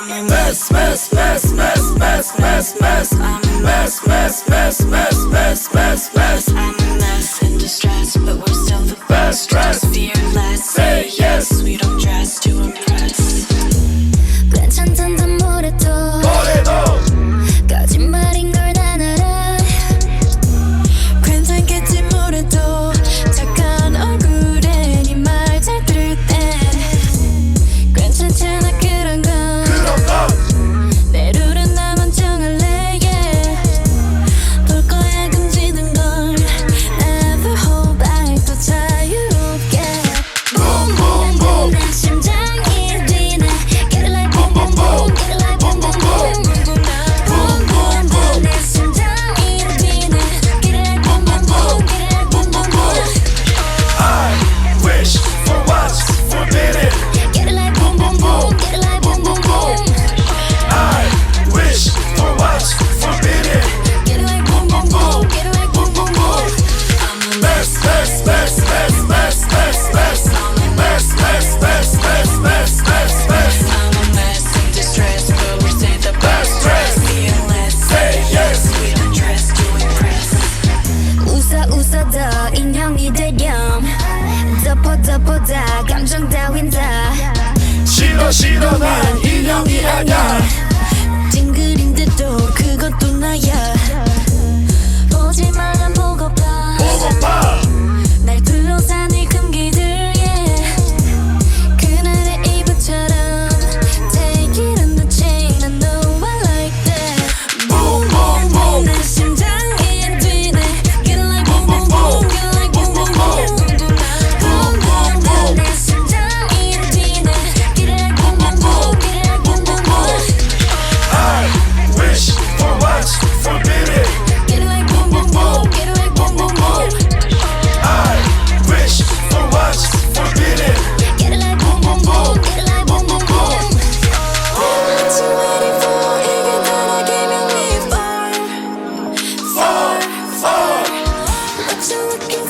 I'm a mess, mess, mess, mess, mess, mess, mess. I'm a mess, mess, mess, mess, mess, mess. 웃어도 인형이 되렴. 덮어 덮어다 감정 다윈다. 싫어 싫어 난 인형이 아냐 찡그린데도 그것도 so I can